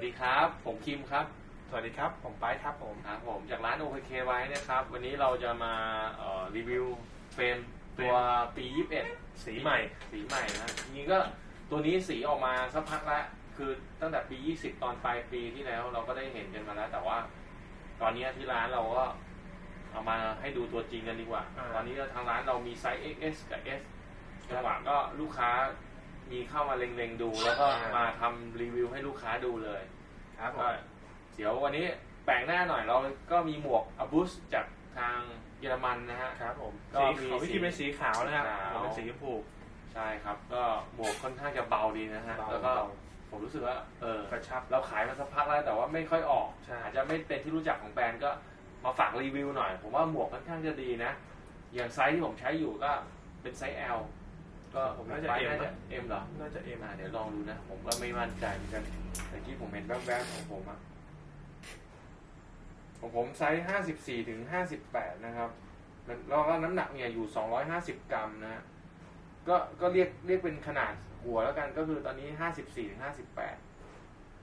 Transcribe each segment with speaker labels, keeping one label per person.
Speaker 1: วัสดีครับ ผมคิมครับ
Speaker 2: สวัสดีครับ ผมไปครับผม
Speaker 1: ครับผมจากร้าน OKK ไว้นะครับ วันนี้เราจะมาเอ่อรีวิวเฟรมตัวปี 21
Speaker 2: สีใหม่
Speaker 1: สีใหม่นะทีนี้ก็ตัวนี้สีออกมาสักพักแล้วคือตั้งแต่ปี 20 ตอนปลายปีที่แล้วเราก็ได้เห็นกันมาแล้ว แต่ว่า ตอนนี้ที่ร้านเราก็เอามาให้ดูตัวจริงกันดีกว่า
Speaker 2: อ่า
Speaker 1: ตอนนี้ทางร้านเรามีไซส์ XS กับ S จังหวะก็ลูกค้า มีเข้ามาเล็งๆดู แล้วก็มาทำรีวิวให้ลูกค้าดูเลย
Speaker 2: ครับผ
Speaker 1: ก็
Speaker 2: ม
Speaker 1: เดี๋ยววันนี้แปลงหน้าหน่อยเราก็มีหมวกอบุสจากทางเยอรมันนะฮะ
Speaker 2: ครับผม
Speaker 1: ก็
Speaker 2: สี
Speaker 1: มี
Speaker 2: ของพี่
Speaker 1: สี
Speaker 2: คิมเป็นสีขาวนะครับ
Speaker 1: ขาว
Speaker 2: ผมเป็นสีชมพู
Speaker 1: ใช่ครับ ก็หมวกค่อนข้างจะเบาดีนะฮะ
Speaker 2: เบา
Speaker 1: แล้วก็
Speaker 2: เบา
Speaker 1: ผมรู้สึกว่าเออก
Speaker 2: ระชับ
Speaker 1: เราขายมาสักพักแล้วแต่ว่าไม่ค่อยออก
Speaker 2: ใช่
Speaker 1: อาจจะไม่เป็นที่รู้จักของแบรนด์ก็มาฝากรีวิวหน่อย ผมว่าหมวกค่อนข้างจะดีนะ อย่างไซส์ที่ผมใช้อยู่ก็เป็นไซส์ L ก็
Speaker 2: ผมน่าจะ
Speaker 1: ไป
Speaker 2: เอ็ม
Speaker 1: น่าจะ M เหรอ
Speaker 2: น่าจะเอ็ม
Speaker 1: อ่าเดี๋ยวลองดูนะ ผมก็ไม่มั่นใจเหมือนกัน แต่ที่ผมเห็นแวบๆของผมอะของผมไซส์ห้าสิบสี่ถึงห้าสิบแปดนะครับแล้วก็น้ำหนักเนี่ยอยู่สองร้อยห้าสิบกรัมนะฮะก็ก็เรียกเรียกเป็นขนาดหัวแล้วกันก็คือตอนนี้ห้าสิบสี่ถึงห้าสิบแปด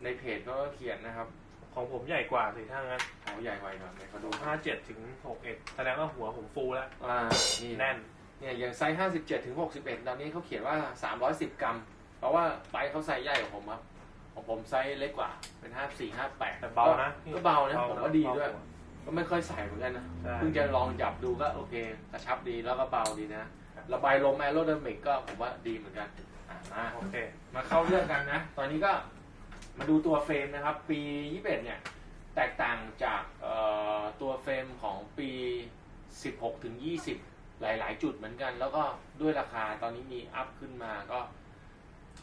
Speaker 1: ในเพจก็เขียนนะครับ
Speaker 2: ของผมใหญ่กว่าสิถ้างั้น
Speaker 1: เอาใหญ่ไว้หน่อยไหนเขาดู
Speaker 2: ห้าเจ็ดถึงหกเอ็ดแสดงว่าหัวผมฟูแล้ว
Speaker 1: อ่านี่
Speaker 2: แน่น
Speaker 1: เนี่ยอย่างไซส์ห้าสิบเจ็ดถึงหกสิบเอ็ดตอนนี้เขาเขียนว่าสามร้อยสิบกรัม เพราะว่าไซส์เขาไซส์ใหญ่กว่าผมครับของผมไซส์เล็กกว่าเป็นห้าสี่ห้าแปด
Speaker 2: แต่เบานะ
Speaker 1: ก็เบานะผมว่าดีด้วย
Speaker 2: เบา
Speaker 1: ก็ไม่ค่อยใส่เหมือนกันนะ
Speaker 2: ใช่
Speaker 1: เพิ่งจะลองจับดูก็โอเคกระชับดีแล้วก็เบาดีนะระบายลมแอโรไดนามิกก็ผมว่าดีเหมือนกันอะมา
Speaker 2: โอเค
Speaker 1: มาเข้าเรื่องกันนะ ตอนนี้ก็มาดูตัวเฟรมนะครับ ปี 21 เนี่ย แตกต่างจากเอ่อตัวเฟรมของปี 16 ถึง 20 หลาย ๆ จุดเหมือนกัน แล้วก็ด้วยราคาตอนนี้มีอัพขึ้นมาก็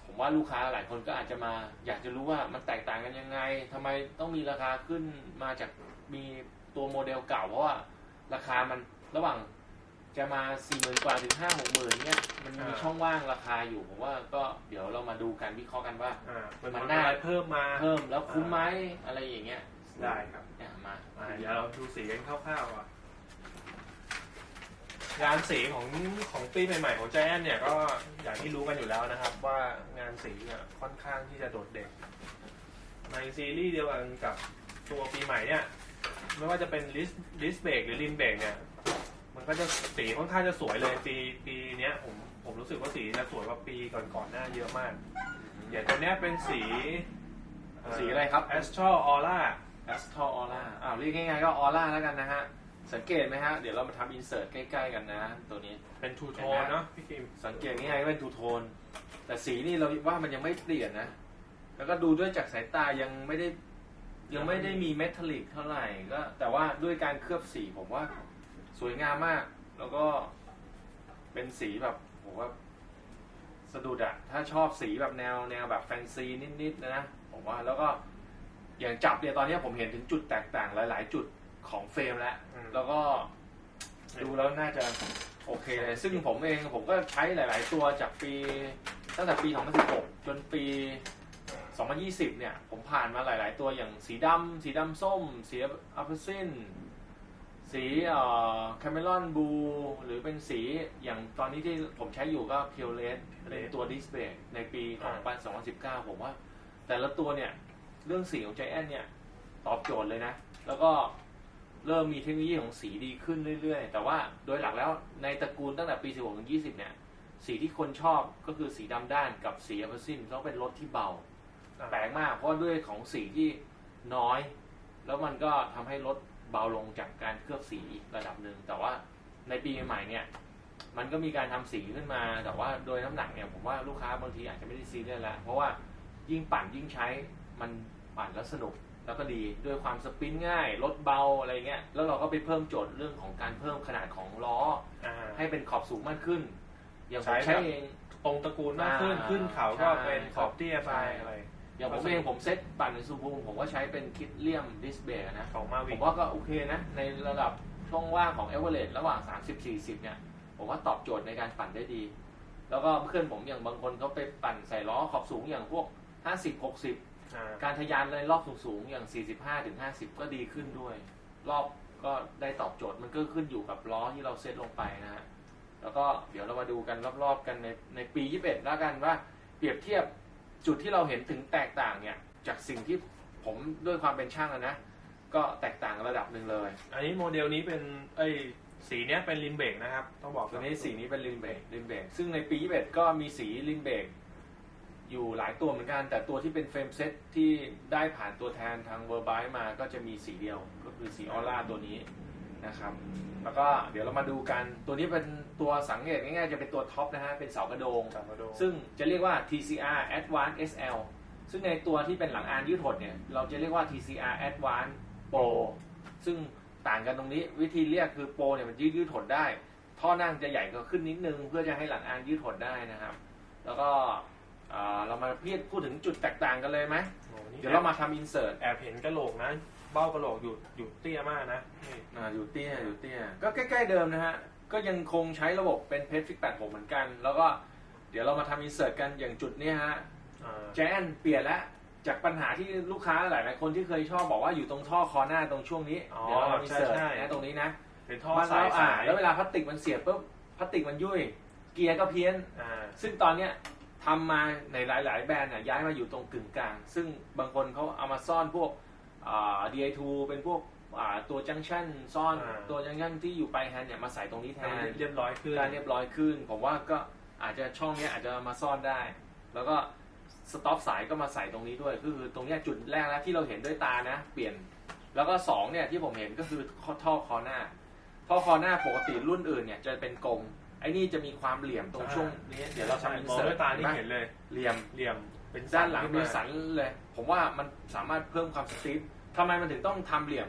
Speaker 1: ผมว่าลูกค้าหลายคนก็อาจจะมา อยากจะรู้ว่ามันแตกต่างกันยังไงทำไมต้องมีราคาขึ้นมาจากมีตัวโมเดลเก่า เพราะว่าราคามันระหว่างจะมา4 0,000กว่าถึง5 6 0 0 0เนี่ยมันมีช่องว่างราคาอยู่ผมว่าก็เดี๋ยวเรามาดูกันวิเคราะห์กันว่า
Speaker 2: อ่ามัน
Speaker 1: มัน
Speaker 2: มัน
Speaker 1: น่า
Speaker 2: อะไรเพิ่มมา
Speaker 1: เพิ่มแล้วคุ้มไหมอะไรอย่างเงี้ย
Speaker 2: ได้ครับ
Speaker 1: เนี่ยมา
Speaker 2: อ่าเดี๋ยวเราดูสีกันคร่าวๆก่อน งานสีของของปีใหม่ๆของใจแอนเนี่ยก็อย่างที่รู้กันอยู่แล้วนะครับ ว่างานสีเนี่ยค่อนข้างที่จะโดดเด่น ในซีรีส์เดียวกันกับตัวปีใหม่เนี่ยไม่ว่าจะเป็นลิสลิสเบกหรือลินเบกเนี่ยมันก็จะสีค่อนข้างจะสวยเลยปีปีเนี้ยผมผมรู้สึกว่าสีจะสวยกว่าปีก่อนๆหน้าเยอะมาก อย่างตัวเนี้ยเป็นสี
Speaker 1: สีอะไรครับ
Speaker 2: แอสทรอออร่า
Speaker 1: a s t o r Aura อ้าวเรียกง่ายๆก็ Aura แล้วกันนะฮะ สังเกตไหมฮะ เดี๋ยวเรามาทำอินเสิร์ตใกล้ๆกันนะ ตัวนี้
Speaker 2: เป็นทูโทนเนาะพี่คิม
Speaker 1: สังเกตง่ายๆก็เป็นทูโทน แต่สีนี่เราว่ามันยังไม่เปลี่ยนนะ แล้วก็ดูด้วยจากสายตายังไม่ได้ ยังไม่ได้มีเมทัลลิกเท่าไหร่ก็ แต่ว่าด้วยการเคลือบสีผมว่า สวยงามมาก แล้วก็เป็นสีแบบผมว่าสะดุดอะถ้าชอบสีแบบแนวแนวแบบแฟนซีนิดๆนะ ผมว่าแล้วก็อย่างจับเนี่ยตอนนี้ผมเห็นถึงจุดแตกต่างหลาย ๆ จุด ของเฟรมแล้ว
Speaker 2: อืม
Speaker 1: แล้วก็ดูแล้วน่าจะโอเคเลย ซึ่งผมเองผมก็ใช้หลาย ๆ ตัวจากปีตั้งแต่ปี 2016 จนปี 2020 เนี่ย ผมผ่านมาหลาย ๆ ตัวอย่างสีดำสีดำส้ม สีอัลเปซินสีเอ่อคาเมลอนบูหรือเป็นสีอย่างตอนนี้ที่ผมใช้อยู่ก็เพียวเลสเป็นตัวดิสเบรกในปีของปี2019 ผมว่า แต่ละตัวเนี่ย เรื่องสีของใจแอนเนี่ย ตอบโจทย์เลยนะ แล้วก็ เริ่มมีเทคโนโลยีของสีดีขึ้นเรื่อย ๆ แต่ว่าโดยหลักแล้วในตระกูลตั้งแต่ปี 16 ถึง 20 เนี่ย สีที่คนชอบก็คือสีดำด้านกับสีอัลเปซินเพราะเป็นรถที่เบา แปลกมาก เพราะว่าด้วยของสีที่น้อย แล้วมันก็ทำให้ลดเบาลงจากการเคลือบสีระดับหนึ่ง แต่ว่าในปีใหม่เนี่ย มันก็มีการทำสีขึ้นมา แต่ว่าโดยน้ำหนักเนี่ยผมว่าลูกค้าบางทีอาจจะไม่ได้ซีเรียสแล้ว เพราะว่ายิ่งปั่นยิ่งใช้มันปั่นแล้วสนุก แล้วก็ดีด้วยความสปรินง่ายลดเบาอะไรเงี้ยแล้วเราก็ไปเพิ่มโจทย์เรื่องของการเพิ่มขนาดของล้อ
Speaker 2: อ่า
Speaker 1: ให้เป็นขอบสูงมากขึ้น อย่างผม
Speaker 2: ใช้
Speaker 1: ใช้
Speaker 2: แบบ
Speaker 1: เอง
Speaker 2: ตรงตระกูลมากขึ้น
Speaker 1: อ่า
Speaker 2: ขึ้นเขาก็
Speaker 1: ใช่
Speaker 2: เป็นขอบเตี้ยไป
Speaker 1: ใช่
Speaker 2: อะไร
Speaker 1: อย่างผมเองผมเซ็ตปั่นในซูบูมผมก็ใช้เป็นคิดเลียมดิสเบรกนะ
Speaker 2: ของมา
Speaker 1: ผ
Speaker 2: วิ
Speaker 1: มว่าก็โอเคนะ ในระดับช่องว่างของเอเวอเรสระหว่าง 30-40 เนี่ย ผมว่าตอบโจทย์ในการปั่นได้ดี แล้วก็เพื่อนผมอย่างบางคนเขาไปปั่นใส่ล้อขอบสูงอย่างพวก 50-60
Speaker 2: อ่า
Speaker 1: การทะยานในรอบสูงๆอย่าง 45-50 ก็ดีขึ้นด้วย รอบก็ได้ตอบโจทย์มันก็ขึ้นอยู่กับล้อที่เราเซตลงไปนะฮะแล้วก็เดี๋ยวเรามาดูกันรอบๆกันในในปี 21 แล้วกันว่าเปรียบเทียบจุดที่เราเห็นถึงแตกต่างเนี่ยจากสิ่งที่ผมด้วยความเป็นช่างอะนะ ก็แตกต่างกันระดับหนึ่งเลย
Speaker 2: อันนี้โมเดลนี้เป็นเอ้ยสีเนี้ยเป็นลินเบรกนะครับ ต้องบอก
Speaker 1: ตัวนี้สีนี้เป็นลินเบรกลินเบรกซึ่งในปี 21 ก็มีสีลินเบรก อยู่หลายตัวเหมือนกัน แต่ตัวที่เป็นเฟรมเซตที่ได้ผ่านตัวแทนทางเวอร์บายมาก็จะมีสีเดียวก็คือสีออร่าตัวนี้นะครับ แล้วก็เดี๋ยวเรามาดูกันตัวนี้เป็นตัวสังเกตง่ายๆ จะเป็นตัวท็อปนะฮะ เป็นเสากระโดง
Speaker 2: จับมาดู
Speaker 1: ซึ่งจะเรียกว่า TCR Advanced SL ซึ่งในตัวที่เป็นหลังอานยืดหดเนี่ย เราจะเรียกว่า TCR Advanced Pro ซึ่งต่างกันตรงนี้วิธีเรียกคือโปรเนี่ยมันยืดยืดหดได้ ท่อนั่งจะใหญ่ก็ขึ้นนิดนึง เพื่อจะให้หลังอานยืดหดได้นะครับ แล้วก็เอ่อเรามาพีดพูดถึงจุดแตกต่างกันเลยไหม
Speaker 2: โอ้นี่
Speaker 1: เดี๋ยวเรามาทำอินเสิร์ต
Speaker 2: แอบเห็นกระโหลกนะ เบ้ากระโหลกอยู่อยู่เตี้ยมากนะนี่
Speaker 1: อ่าอยู่เตี้ยอยู่เตี้ย ก็ใกล้ๆเดิมนะฮะ ก็ยังคงใช้ระบบเป็นเพชรฟิกแปดเหมือนกัน แล้วก็เดี๋ยวเรามาทำอินเสิร์ตกันอย่างจุดเนี้ยฮะ
Speaker 2: อ่า
Speaker 1: แจนเปลี่ยนแล้วจากปัญหาที่ลูกค้าหลายๆคนที่เคยชอบบอกว่าอยู่ตรงท่อคอหน้าตรงช่วงนี้
Speaker 2: อ๋อ
Speaker 1: เดี๋ยวเรามาอินเสิร์ต
Speaker 2: ใช่ใช่
Speaker 1: นะตรงนี้นะ
Speaker 2: เป็นท่อ
Speaker 1: มัน
Speaker 2: สาย
Speaker 1: แล้วอ่า
Speaker 2: สาย
Speaker 1: แล้วเวลาพลาสติกมันเสียบปุ๊บพลาสติกมันยุ่ยเกียร์ก็เพี้ยน
Speaker 2: อ่า
Speaker 1: ซึ่งตอนเนี้ย ทำมาในหลาย ๆ แบรนด์น่ะย้ายมาอยู่ตรงกึ่งกลาง ซึ่งบางคนเขาเอามาซ่อนพวกอ่า DI2 เป็นพวกอ่าตัวจังชันซ่อน
Speaker 2: อ่า
Speaker 1: ตัวจังชันที่อยู่ปลายแฮนด์เนี่ยมาใส่ตรงนี้แท
Speaker 2: ให้มัน
Speaker 1: น
Speaker 2: เรียบร้อยขึ้น
Speaker 1: การเรียบร้อยขึ้น ผมว่าก็อาจจะช่องเนี้ยอาจจะมาซ่อนได้ แล้วก็สต็อปสายก็มาใส่ตรงนี้ด้วยก็คือตรงเนี้ยจุดแรกแล้วที่เราเห็นด้วยตานะ เปลี่ยน แล้วก็สองเนี่ยที่ผมเห็นก็คือท่อคอหน้าท่อคอหน้าปกติรุ่นอื่นเนี่ยจะเป็นกลมไอ้นี่จะมีความเหลี่ยมตรงช่วงนี้เดี๋ยวเราทำอิน
Speaker 2: มอง
Speaker 1: เสิร์
Speaker 2: ด้วยตานี่
Speaker 1: ต
Speaker 2: เห็นเลย
Speaker 1: เหลี่ยม
Speaker 2: เหลี่ยมเป็น
Speaker 1: ด้านหลัง
Speaker 2: ขึ้
Speaker 1: มี
Speaker 2: มา
Speaker 1: สันเลย ผมว่ามันสามารถเพิ่มความสตีฟทำไมมันถึงต้องทำเหลี่ยม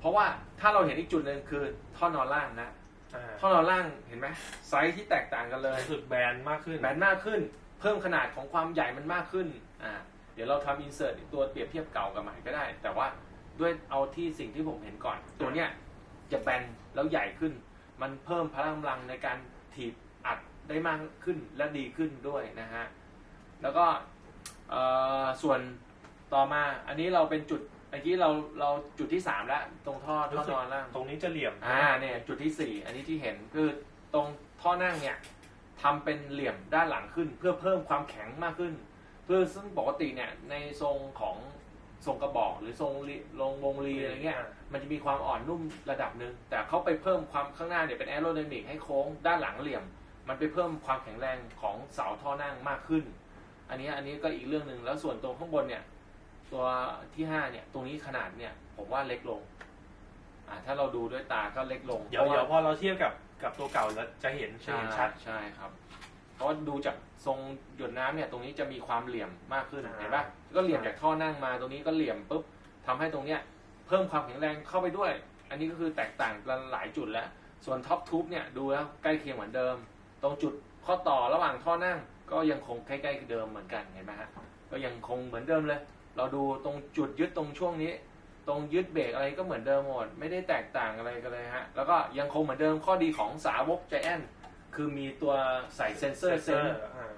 Speaker 1: เพราะว่าถ้าเราเห็นอีกจุดหนึ่งคือท่อนอนล่างนะ
Speaker 2: อ่า
Speaker 1: ท่อนอนล่างเห็นไหมไซส์ที่แตกต่างกันเลย
Speaker 2: รู้สึกแบนมากขึ้น
Speaker 1: แบนมากขึ้น เพิ่มขนาดของความใหญ่มันมากขึ้นอ่าเดี๋ยวเราทำอินเสิร์ตตัวเปรียบเทียบเก่ากับใหม่ก็ได้ แต่ว่าด้วยเอาที่สิ่งที่ผมเห็นก่อน ตัวเนี้ยจะแบนแล้วใหญ่ขึ้น มันเพิ่มพลังกำลังในการ ถีบอัดได้มากขึ้นและดีขึ้นด้วยนะฮะ แล้วก็เอ่อส่วนต่อมาอันนี้เราเป็นจุดเมื่อกี้เราเราจุดที่สามแล้ว ตรงท่อท่อนอนล่าง
Speaker 2: ตรงนี้จะเหลี่ยม
Speaker 1: อ่าเนี่ยจุดที่สี่อันนี้ที่เห็นคือตรงท่อนั่งเนี่ยทำเป็นเหลี่ยมด้านหลังขึ้น เพื่อเพิ่มความแข็งมากขึ้น เพื่อซึ่งปกติเนี่ยในทรงของ ทรงกระบอกหรือทรงลีลงวงลีอะไรเงี้ย มันจะมีความอ่อนนุ่มระดับหนึ่งแต่เขาไปเพิ่มความข้างหน้าเนี่ยเป็นแอโรไดนามิกให้โค้งด้านหลังเหลี่ยม มันไปเพิ่มความแข็งแรงของเสาท่อนั่งมากขึ้น อันนี้อันนี้ก็อีกเรื่องหนึ่งแล้วส่วนตรงข้างบนเนี่ย ตัวที่ห้าเนี่ย ตรงนี้ขนาดเนี่ย ผมว่าเล็กลง อ่า ถ้าเราดูด้วยตาก็เล็กลง
Speaker 2: เดี๋ยว
Speaker 1: พราะา
Speaker 2: เดี๋ยวพอเราเทียบกับกับตัวเก่าแล้วจะเห็นจะ
Speaker 1: ใช่
Speaker 2: เห็นชัด
Speaker 1: ใช่ครับ เพราะว่าดูจากทรงหยดน้ำเนี่ยตรงนี้จะมีความเหลี่ยมมากขึ้น
Speaker 2: อ่า
Speaker 1: เห็นปะก็เหลี่ยมจากท่อนั่งมาตรงนี้ก็เหลี่ยมปุ๊บทำให้ตรงเนี้ยเพิ่มความแข็งแรงเข้าไปด้วย อันนี้ก็คือแตกต่างกันหลายจุดแล้ว ส่วนท็อปทูบเนี่ยดูแล้วใกล้เคียงเหมือนเดิม ตรงจุดข้อต่อระหว่างท่อนั่ง ก็ยังคงใกล้ๆเดิมเหมือนกันเห็นไหมฮะก็ยังคงเหมือนเดิมเลย เราดูตรงจุดยึดตรงช่วงนี้ ตรงยึดเบรกอะไรก็เหมือนเดิมหมด ไม่ได้แตกต่างอะไรกันเลยฮะ แล้วก็ยังคงเหมือนเดิมข้อดีของสาวกใจแอน คือมีตัวใส่เซนเซอร์เซน
Speaker 2: อ่า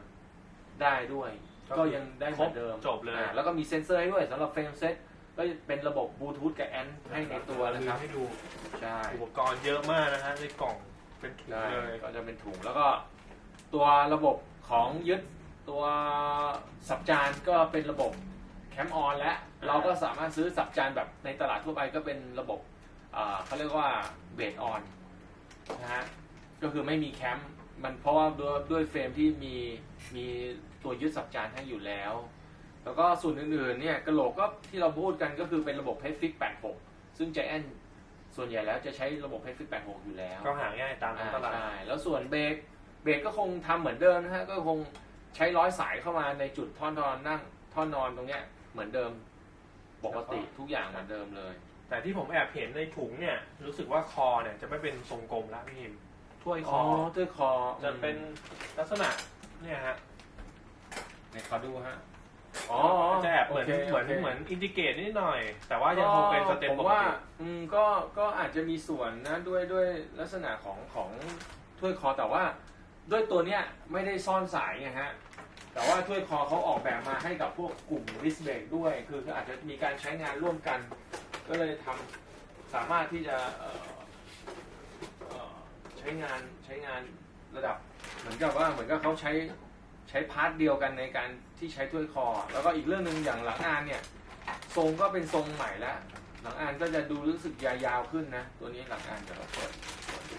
Speaker 1: ได้ด้วย
Speaker 2: ก็
Speaker 1: ก็ยังได้เหมือนเดิม
Speaker 2: จบเลย
Speaker 1: อ่าแล้วก็มีเซนเซอร์ให้ด้วยสำหรับเฟรมเซตก็เป็นระบบบลูทูธกับแอนให้ในตัวนะครับ
Speaker 2: ให้ดู
Speaker 1: ใช่
Speaker 2: อุปกรณ์เยอะมากนะฮะในกล่องเป็นถุง
Speaker 1: ใช่
Speaker 2: เลย
Speaker 1: ก็จะเป็นถุงแล้วก็ตัวระบบของยึดตัวสับจานก็เป็นระบบแคมออนและเราก็สามารถซื้อสับจานแบบในตลาดทั่วไปก็เป็นระบบอ่าเขาเรียกว่าเบสออนนะฮะ ก็คือไม่มีแคมมันเพราะว่าด้วยด้วยเฟรมที่มีมีตัวยึดสับจานให้อยู่แล้ว แล้วก็ส่วนอื่นๆเนี่ยกระโหลกก็ที่เราพูดกันก็คือเป็นระบบ h e a d f i x 86 ซึ่ง Giant ส่วนใหญ่แล้วจะใช้ระบบ h e a d f i x 86 อยู่แล้ว
Speaker 2: ก็หาง่ายตามท้องตลาด
Speaker 1: ใช่แล้วส่วนเบรกเบรกก็คงทำเหมือนเดิมนะฮะก็คงใช้ร้อยสายเข้ามาในจุดท่อนนอนนั่งท่อนนอนตรงเนี้ยเหมือนเดิมปกติทุกอย่างเหมือนเดิมเลย
Speaker 2: แต่ที่ผมแอบเห็นในถุงเนี่ยรู้สึกว่าคอเนี่ยจะไม่เป็นทรงกลมแล้วพี่หิม ถ้วยค
Speaker 1: อ๋อ
Speaker 2: อ
Speaker 1: ด้วยคอ
Speaker 2: จะเป็นลักษณะเนี่ยฮะ
Speaker 1: ในขอดูฮะอ๋อ
Speaker 2: จะแอบเหมือน
Speaker 1: โค
Speaker 2: เหมือน
Speaker 1: โค
Speaker 2: เหมือนอินดิเกตนิดหน่อย แต่ว่ายังคงเป็นสเต็ป
Speaker 1: ผม
Speaker 2: ปก
Speaker 1: ว่า
Speaker 2: ติ
Speaker 1: อืมก็ก็อาจจะมีส่วนนะด้วยด้วยลักษณะของของถ้วยคอแต่ว่า ด้วยตัวเนี้ยไม่ได้ซ่อนสายไงฮะแต่ว่าถ้วยคอเขาออกแบบมาให้กับพวกกลุ่มริสเบรกด้วย คืออาจจะมีการใช้งานร่วมกัน ก็เลยทำสามารถที่จะเอ่อเอ่อใช้งานใช้งานระดับ เหมือนกับว่าเหมือนกับเขาใช้ใช้พาร์ทเดียวกันในการที่ใช้ถ้วยคอ แล้วก็อีกเรื่องหนึ่งอย่างหลังงานเนี่ย ทรงก็เป็นทรงใหม่แล้วหลังอ่านก็จะดูรู้สึกยาวๆขึ้นนะ ตัวนี้หลังอ่านเดี๋ยวเราเปิดเปิดดู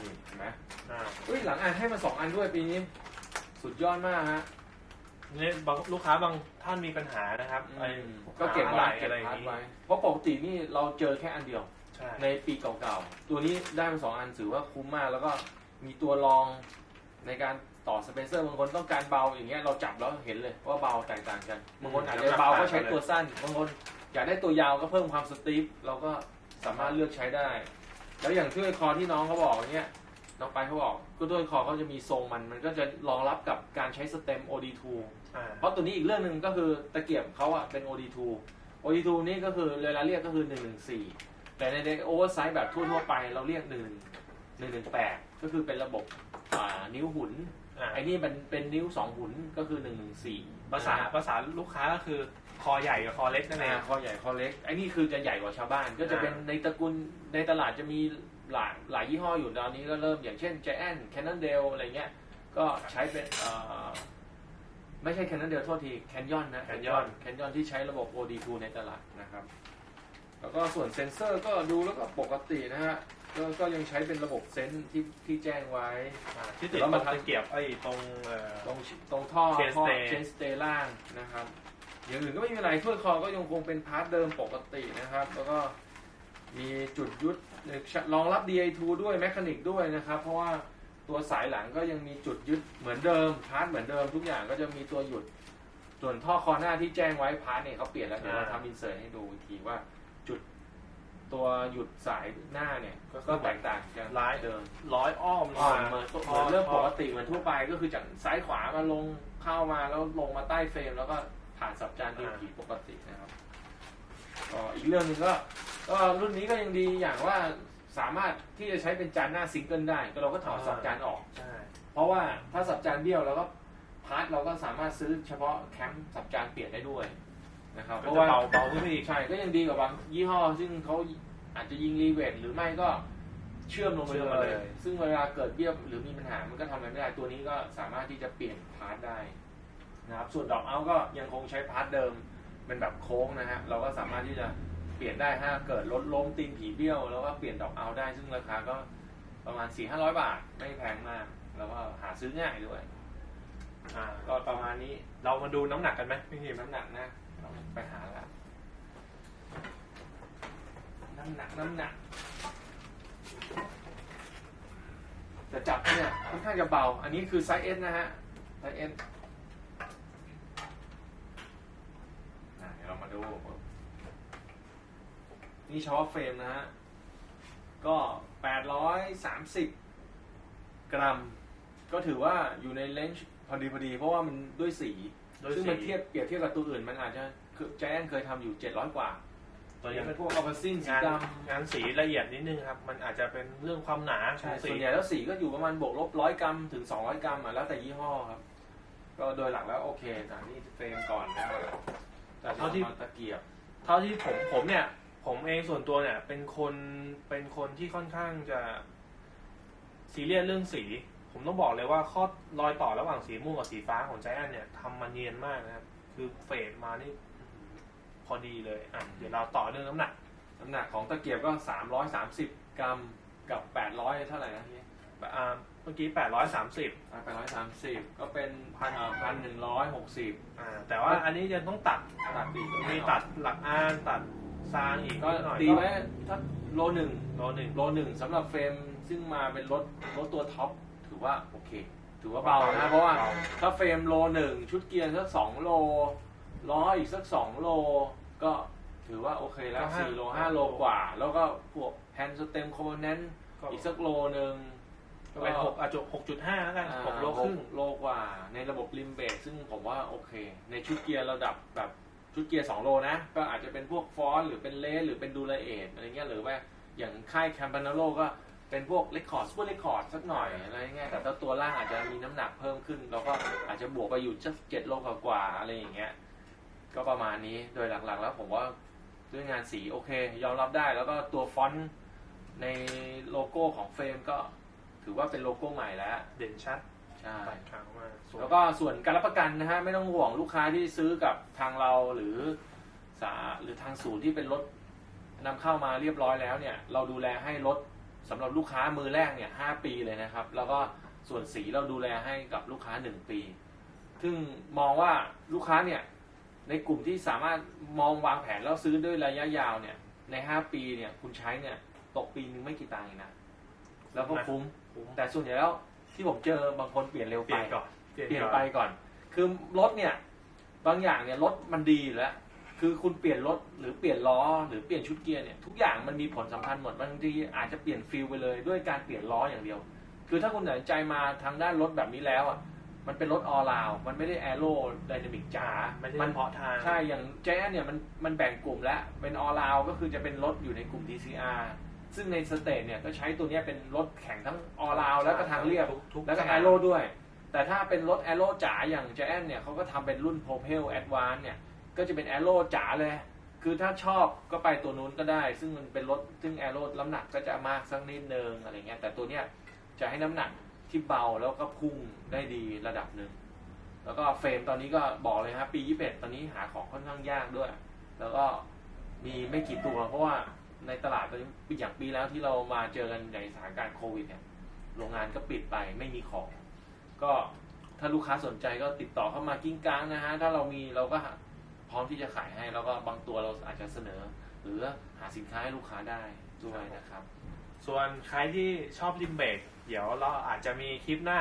Speaker 1: นี่เห็นไหม
Speaker 2: อ่า
Speaker 1: อุ้ยหลังอ่านให้มาสองอันด้วยปีนี้ สุดยอดมากฮะ
Speaker 2: เนี่ยบางลูกค้าบางท่านมีปัญหานะครับไอ้
Speaker 1: ก็เก็บ
Speaker 2: หา
Speaker 1: ไว้
Speaker 2: อะ
Speaker 1: เก็บ
Speaker 2: ไรอย่าง
Speaker 1: พาร์ท
Speaker 2: นี้
Speaker 1: ไว้ เพราะปกตินี่เราเจอแค่อันเดียว
Speaker 2: ใช่
Speaker 1: ในปีเก่าๆ ตัวนี้ได้มาสองอันถือว่าคุ้มมากแล้วก็มีตัวรองในการต่อสเปเซอร์บางคนต้องการเบาอย่างเงี้ยเราจับแล้วเห็นเลยว่าเบาแตกต่างกันบางคนอาจจะเบาก็ใช้ตัวสั้นบางคนอยากได้ตัวยาวก็เพิ่มความสตีฟเราก็สามารถเลือกใช้ได้ แล้วอย่างช่วยคอที่น้องเขาบอกเนี้ย น้องไปเขาบอกก็ด้วยคอเขาจะมีทรงมัน มันก็จะรองรับกับการใช้สเต็ม OD2
Speaker 2: อ่า
Speaker 1: เพราะตัวนี้อีกเรื่องหนึ่งก็คือตะเกียบเขาอะเป็น OD2 OD2 นี่ก็คือเวลาเรียกก็คือ 114 แต่ในเด็กโอเวอร์ไซส์แบบทั่วๆไปเราเรียก 1 118 ก็คือเป็นระบบอ่านิ้วหุน
Speaker 2: อ่า
Speaker 1: ไอ้นี่เป็นเป็นนิ้ว 2 หุนก็คือ 114
Speaker 2: ภาษาภาษาลูกค้าก็คือคอใหญ่กับคอเล็กนั่นเอง
Speaker 1: อ่าคอใหญ่คอเล็กไอ้นี่คือจะใหญ่กว่าชาวบ้าน ก็จะเป็นในตระกูลในตลาดจะมี หลายหลายยี่ห้ออยู่ตอนนี้ก็เริ่มอย่างเช่น Giant Cannondale อะไรเงี้ย ก็ใช้เป็นเอ่อไม่ใช่ Cannondale โทษที Canyon นะ
Speaker 2: Canyon
Speaker 1: Canyon ที่ใช้ระบบ OD2 ในตลาดนะครับ แล้วก็ส่วนเซ็นเซอร์ก็ดูแล้วก็ปกตินะฮะก็ก็ยังใช้เป็นระบบเซนส์ที่ที่แจ้งไว้
Speaker 2: อ่าที่ติด
Speaker 1: แล้ว
Speaker 2: ต
Speaker 1: มั
Speaker 2: ร
Speaker 1: น
Speaker 2: งตะเกียบไอ้ตรงเอ่อ
Speaker 1: ตรงตรงท่อ
Speaker 2: Chain
Speaker 1: ท่อ
Speaker 2: stay
Speaker 1: เชนสเตย์ล่างนะครับ อย่างอื่นก็ไม่มีอะไรถ้วยคอก็ยังคงเป็นพาร์ทเดิมปกตินะครับ แล้วก็มีจุดยุด รองรับ DI2 ด้วยแมคานิกด้วยนะครับ เพราะว่าตัวสายหลังก็ยังมีจุดยึดเหมือนเดิมพาร์ทเหมือนเดิมทุกอย่างก็จะมีตัวหยุด ส่วนท่อคอหน้าที่แจ้งไว้พาร์ทเนี่ยเขาเปลี่ยนแล้วเดี๋ยวเราทำอินเสิร์ตให้ดูอีกทีว่าจุดตัวหยุดสายหน้าเนี่ยก็แตกต่างจาก
Speaker 2: ร้าย
Speaker 1: เดิม
Speaker 2: ร้อยอ้อม
Speaker 1: อ่า
Speaker 2: มา
Speaker 1: เหมือนเหมือนเรื่องปกติเหมือนทั่วไปก็คือจากซ้ายขวามาลงเข้ามาแล้วลงมาใต้เฟรม แล้วก็ผ่านสับจานตีผีปกตินะครับก็อีกเรื่องหนึ่งก็ ก็รุ่นนี้ก็ยังดีอย่างว่าสามารถที่จะใช้เป็นจานหน้าซิงเกิลได้ก็เราก็ถอดสับจานออก
Speaker 2: ใช่
Speaker 1: เพราะว่าถ้าสับจานเบี้ยวเราก็พาร์ทเราก็สามารถซื้อเฉพาะแคมป์สับจานเปลี่ยนได้ด้วยนะครับเพ
Speaker 2: ก็
Speaker 1: ราะ
Speaker 2: จะ
Speaker 1: ว่า
Speaker 2: เบาเบาขึ้นไปอีก
Speaker 1: ใช่ก็ยังดีกว่าบางยี่ห้อ ซึ่งเขาอาจจะยิงรีเวทหรือไม่ก็เชื่อมลงไป
Speaker 2: เชื่อม
Speaker 1: เล
Speaker 2: มาเลย ย
Speaker 1: ซึ่งเวลาเกิดเบี้ยวหรือมีปัญหามันก็ทำอะไรไม่ได้ตัวนี้ก็สามารถที่จะเปลี่ยนพาร์ทได้นะครับส่วนดอกเอาก็ยังคงใช้พาร์ทเดิมเป็นแบบโค้งนะฮะเราก็สามารถที่จะ เปลี่ยนได้ถ้าเกิดรถล้มตีนผีเบี้ยว แล้วก็เปลี่ยนดอกเอาได้ซึ่งราคาก็ประมาณ4 5 0 0บาทไม่แพงมาก แล้วก็หาซื้อง่ายด้วย
Speaker 2: อ่า
Speaker 1: ก็ประมาณนี้
Speaker 2: เรามาดูน้ำหนักกันไหมพี่ทีม
Speaker 1: น้ำหนักนะไปหาละน้ำหนักน้ำหนักแต่จับเนี่ยค่อนข้างจะเบา อันนี้คือไซส์ S นะฮะไซส์ S อะเดี๋ยวเรามาดู นี่เฉพาะเฟรมนะฮะ ก็830กรัม ก็ถือว่าอยู่ในเลนจ์พอดีพอดี เพราะว่ามันด้วยสี
Speaker 2: โดย
Speaker 1: ซึ่ง
Speaker 2: สี
Speaker 1: มันเทียบเปรียบเทียบกับตัวอื่นมันอาจจะคือแจ้งเคยทำอยู่700กว่า
Speaker 2: ตัว
Speaker 1: อ
Speaker 2: นี้
Speaker 1: ย่าง
Speaker 2: เป็น
Speaker 1: พวกอัลบาซินสี
Speaker 2: งาน
Speaker 1: ด
Speaker 2: งานสีละเอียดนิดนึงครับ มันอาจจะเป็นเรื่องความหนาำของสี
Speaker 1: ส่วนใหญ่แล้วสีก็อยู่ประมาณบวกลบร้อยกรัมถึง200กรัมอะแล้วแต่ยี่ห้อครับ ก็โดยหลักแล้วโอเคแต่นี่เฟรมก่อนนะครับแต่เท่าที่ตะเกียบ
Speaker 2: เท่าที่ผมผมเนี่ย ผมเองส่วนตัวเนี่ย เป็นคนเป็นคนที่ค่อนข้างจะซีเรียสเรื่องสี ผมต้องบอกเลยว่าข้อรอยต่อระหว่างสีม่วงกับสีฟ้าของใจแอนเนี่ยทำมาเนียนมากนะครับ คือเฟดมานี่พอดีเลยอะเดี๋ยวเราต่อเรื่องน้ำหนัก
Speaker 1: น้ำหนักของตะเกียบก็ 330 กรัมกับ 800 เท่าไหร่นะพี่
Speaker 2: อ่าเมื่อกี้แปดร้อยสามสิบ
Speaker 1: 830 ก็เป็นพันพันหนึ่งร้อยหกสิบ
Speaker 2: อ่าแต่ว่าอันนี้ยังต้องตัด
Speaker 1: ตัดปีก
Speaker 2: มีตัดหลักอานตัด ซางอีก
Speaker 1: ก็
Speaker 2: นิดหน่อย
Speaker 1: ตีไว้ถ้าโลหนึ่ง
Speaker 2: โลหนึ่ง
Speaker 1: โลหนึ่งสำหรับเฟรมซึ่งมาเป็นรถรถตัวท็อปถือว่าโอเค ถือว่าเบานะ เพราะว่าถ้าเฟรมโลหนึ่งชุดเกียร์สักสองโลล้ออีกสักสองโลก็ถือว่าโอเคแล้วสี่โลห้าโลกว่า แล้วก็พวกแฮนด์สเต็มคอมโพเนนต์
Speaker 2: ก็
Speaker 1: อีกสักโลหนึ่ง
Speaker 2: ก็เป็นหกอาจจะหกจุดห้าแล้วกันหกโลครึ่ง
Speaker 1: โลกว่า ในระบบริมเบรกซึ่งผมว่าโอเค ในชุดเกียร์ระดับแบบ ชุดเกียร์2โลนะ ก็อาจจะเป็นพวกฟอนต์หรือเป็นเลสหรือเป็นดูเลเอทอะไรเงี้ยหรือว่าอย่างค่ายแคมปานาโลก็เป็นพวกเรคคอร์ดซูเปอร์เรคคอร์ดสักหน่อยอะไรเงี้ยแต่ถ้าตัวล่างอาจจะมีน้ำหนักเพิ่มขึ้น เราก็อาจจะบวกไปอยู่สักเจ็ดโลกว่าอะไรอย่างเงี้ยก็ประมาณนี้โดยหลักๆ แล้วผมว่าด้วยงานสีโอเค ยอมรับได้แล้วก็ตัวฟอนต์ในโลโก้ของเฟรมก็ถือว่าเป็นโลโก้ใหม่แล้ว
Speaker 2: เด่นชัด
Speaker 1: ใช่ใช่
Speaker 2: แตกต่างมากสวย
Speaker 1: แล้วก็ส่วนการรับประกันนะฮะไม่ต้องห่วงลูกค้าที่ซื้อกับทางเราหรือสาหรือทางศูนย์ที่เป็นรถนำเข้ามาเรียบร้อยแล้วเนี่ย เราดูแลให้รถสำหรับลูกค้ามือแรกเนี่ยห้าปีเลยนะครับ แล้วก็ส่วนสีเราดูแลให้กับลูกค้าหนึ่งปี ซึ่งมองว่าลูกค้าเนี่ย ในกลุ่มที่สามารถมองวางแผนแล้วซื้อด้วยระยะยาวเนี่ย ในห้าปีเนี่ยคุณใช้เนี่ย ตกปีนึงไม่กี่ตังค์เองนะแล้วก็คุ้ม
Speaker 2: คุ้ม
Speaker 1: แต่ส่วนใหญ่แล้ว ที่ผมเจอบางคนเปลี่ยนเร็ว
Speaker 2: เป
Speaker 1: ไป
Speaker 2: ลี่ยนก่อน
Speaker 1: เปลี่ยนไปก่อน คือรถเนี่ย บางอย่างเนี่ยรถมันดีอยู่แล้ว คือคุณเปลี่ยนรถหรือเปลี่ยนล้อหรือเปลี่ยนชุดเกียร์เนี่ยทุกอย่างมันมีผลสำคัญหมดบางทีอาจจะเปลี่ยนฟิลไปเลยด้วยการเปลี่ยนล้ออย่างเดียว คือถ้าคุณตัดสินใจมาทางด้านรถแบบนี้แล้วอะมันเป็นรถออลาวมันไม่ได้แอโรไดนามิกจ๋า
Speaker 2: ไม่ใช่
Speaker 1: มัน
Speaker 2: เฉพาะทาง
Speaker 1: ใช่ อย่างแจ๊เนี่ยมันมันแบ่งกลุ่มแล้ว เป็นออลาวก็คือจะเป็นรถอยู่ในกลุ่ม DCR ซึ่งในสเตทเนี่ยก็ใช้ตัวเนี้ยเป็นรถแข่งทั้งออลาวแล้วก็ทางเรียบ
Speaker 2: ทุทุ
Speaker 1: แล้วก็
Speaker 2: ส
Speaker 1: แอนา
Speaker 2: ม
Speaker 1: โร่ด้วย แต่ถ้าเป็นรถแอโร่จ๋าอย่างแจนเนี่ยเขาก็ทำเป็นรุ่น Propel Advance เนี่ยก็จะเป็นแอโร่จ๋าเลย คือถ้าชอบก็ไปตัวนู้นก็ได้ ซึ่งมันเป็นรถซึ่งแอโร่น้ำหนักก็จะมากสักนิดนึงอะไรเงี้ยแต่ตัวเนี้ยจะให้น้ำหนักที่เบาแล้วก็พุ่งได้ดีระดับหนึ่งแล้วก็เฟรมตอนนี้ก็บอกเลยครับปี 21 ตอนนี้หาของค่อนข้างยากด้วย แล้วก็มีไม่กี่ตัวเพราะว่า ในตลาดตอนนี้อย่างปีแล้วที่เรามาเจอกันในสถานการณ์โควิดเนี่ยโรงงานก็ปิดไปไม่มีของ ก็ถ้าลูกค้าสนใจก็ติดต่อเข้ามากิ้งก้างนะฮะถ้าเรามีเราก็หาพร้อมที่จะขายให้ แล้วก็บางตัวเราอาจจะเสนอ หรือหาสินค้าให้ลูกค้าได้ด้วยนะครับ
Speaker 2: ส่วนใครที่ชอบริมเบรกเดี๋ยวเราอาจจะมีคลิปหน้า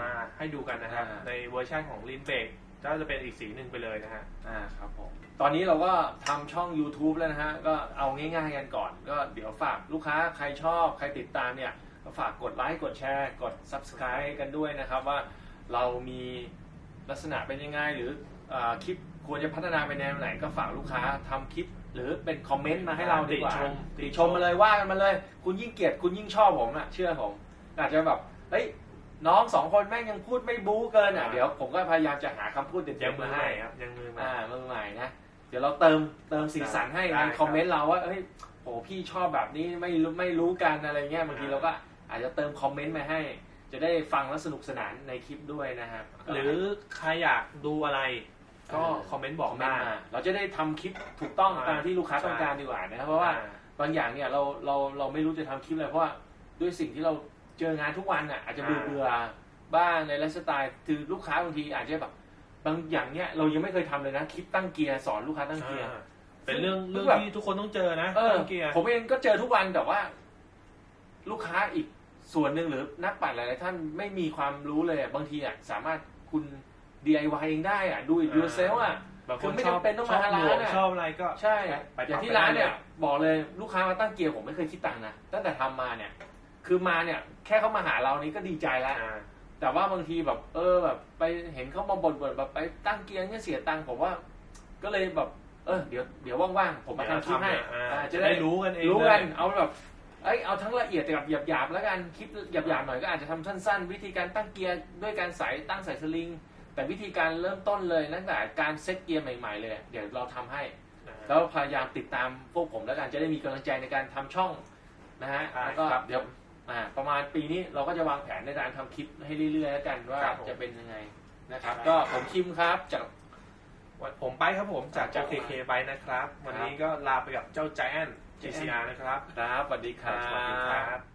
Speaker 2: มาให้ดูกันนะครับ
Speaker 1: อ่า
Speaker 2: ในเวอร์ชันของริมเบรก ก็จะเป็นอีกสีหนึ่งไปเลยนะฮะ
Speaker 1: อ่าครับผม ตอนนี้เราก็ทำช่อง YouTube แล้วนะฮะ ก็เอาง่ายๆกันก่อน ก็เดี๋ยวฝากลูกค้าใครชอบใครติดตามเนี่ยก็ฝากกดไลค์กดแชร์ กด Subscribe กันด้วยนะครับว่าเรามีลักษณะเป็นยังไงหรืออาคลิปควรจะพัฒนาไปแนวไหน ก็ฝากลูกค้าทำคลิป หรือเป็นคอมเมนต์มาให้เราดีกว่า
Speaker 2: ติชม
Speaker 1: ติชมมาเลยว่ากันมาเลย คุณยิ่งเกลียดคุณยิ่งชอบผมอะเชื่อผมอาจจะแบบเฮ้ย น้องสองคนแม่งยังพูดไม่บู๊เกินอะเดี๋ยวผมก็พยายามจะหาคำพูดเด็
Speaker 2: ยั
Speaker 1: ด
Speaker 2: ง
Speaker 1: ๆ
Speaker 2: มื
Speaker 1: มา
Speaker 2: อให
Speaker 1: ให้
Speaker 2: ม่ครับยังมือใหม่
Speaker 1: อ่ามือใหม่นะ เดี๋ยวเราเติมเติมสีสันให้
Speaker 2: ได้
Speaker 1: ใน
Speaker 2: ครับ
Speaker 1: คอมเมนต์เราว่าเฮ้ยโหพี่ชอบแบบนี้ไม่รู้ไม่รู้กันอะไรเงี้ยบางที
Speaker 2: อ่า
Speaker 1: เราก็อาจจะเติมคอมเมนต์มาให้ จะได้ฟังแล้วสนุกสนานในคลิปด้วยนะครับ
Speaker 2: หรือใครอยากดูอะไร ก็
Speaker 1: เออ
Speaker 2: คอมเมนต์
Speaker 1: บบอ
Speaker 2: อกก
Speaker 1: มา
Speaker 2: ได้
Speaker 1: เราจะได้ทำคลิปถูกต้อง
Speaker 2: อ่า
Speaker 1: ตามที่ลูกค้าต้องการดีกว่านะครับเพราะว่า
Speaker 2: อ่
Speaker 1: บางอย่างเนี่ยเราเราเราไม่รู้จะทำคลิปอะไรเพราะว่าด้วยสิ่งที่เรา เจองานทุกวันอะอาจจะเบื่อ
Speaker 2: อ่า
Speaker 1: เบื่อบ้างในไลฟ์สไตล์คือลูกค้าบางทีอาจจะแบบบางอย่างเนี่ยเรายังไม่เคยทำเลยนะคลิปตั้งเกียร์สอนลูกค้าตั้งเกียร์
Speaker 2: อ่าเป็นเรื่อง
Speaker 1: ซึ่
Speaker 2: เรื่อง
Speaker 1: งแบบ
Speaker 2: ที่ทุกคนต้องเจอนะ
Speaker 1: เออ
Speaker 2: ตั้งเกียร์
Speaker 1: ผมเองก็เจอทุกวันแต่ว่า ลูกค้าอีกส่วนหนึ่งหรือนักปั่นหลาย ๆ ท่านไม่มีความรู้เลยอะบางทีอะสามารถคุณ DIY เองได้อะดูอิ
Speaker 2: อ่า
Speaker 1: ยูเซลอะ
Speaker 2: บางค
Speaker 1: คื
Speaker 2: น
Speaker 1: อไม่
Speaker 2: ชอบ
Speaker 1: จำเป็นต้อง
Speaker 2: ชอบ
Speaker 1: มา
Speaker 2: ห
Speaker 1: ร้าน
Speaker 2: น่วง
Speaker 1: อะ
Speaker 2: ชอบอะไรก็
Speaker 1: ใช่
Speaker 2: ไป
Speaker 1: อย่าง
Speaker 2: ปบ
Speaker 1: ที่
Speaker 2: ไป
Speaker 1: ร้าน
Speaker 2: ได้
Speaker 1: เนี่ย บอกเลยลูกค้ามาตั้งเกียร์ผมไม่เคยคิดตังค์นะตั้งแต่ทำมาเนี่ย คือมาเนี่ย แค่เขามาหาเรานี่ก็ดีใจแล้ว
Speaker 2: อ่า
Speaker 1: แต่ว่าบางทีแบบ เออแบบไปเห็นเขามาบ่นๆแบบไปตั้งเกียร์เนี่ยเสียตังค์ผมว่า ก็เลยแบบ เออเดี๋ยวเดี๋ยวว่างๆผมมาทำคลิปให้
Speaker 2: อ่า
Speaker 1: อ่า
Speaker 2: จะ
Speaker 1: จะ
Speaker 2: ได้
Speaker 1: ได้
Speaker 2: รู้กันเอง
Speaker 1: รู้กัน
Speaker 2: เลย
Speaker 1: เอาแบบเอ้ยเอาทั้งละเอียดกับหยาบๆแล้วกันคลิปหยาบๆหน่อยก็อาจจะทำสั้น ๆ วิธีการตั้งเกียร์ด้วยการใส่ตั้งใส่สลิง แต่วิธีการเริ่มต้นเลยตั้งแต่การเซตเกียร์ใหม่ ๆ เลย เดี๋ยวเราทำให้ แล้วพยายามติดตามพวกผมแล้วกันจะได้มีกำลังใจในการทำช่องนะฮะ
Speaker 2: ได้
Speaker 1: แล้วก็
Speaker 2: ครับ
Speaker 1: เดี๋ยว อ่าประมาณปีนี้เราก็จะวางแผนในการทำคลิปให้เรื่อยๆแล้วกันว่า
Speaker 2: ครับผม
Speaker 1: จะเป็นยังไงนะครับ
Speaker 2: ครับ
Speaker 1: ก็ผมคิมครับจาก
Speaker 2: ผมไปครับผมจาก
Speaker 1: จาก
Speaker 2: OKK ไปนะครับ วันนี้ก็ลาไปกับเจ้า Giant GCR นะครับ
Speaker 1: ครับสวัสดีครับ
Speaker 2: สวัสดีครับ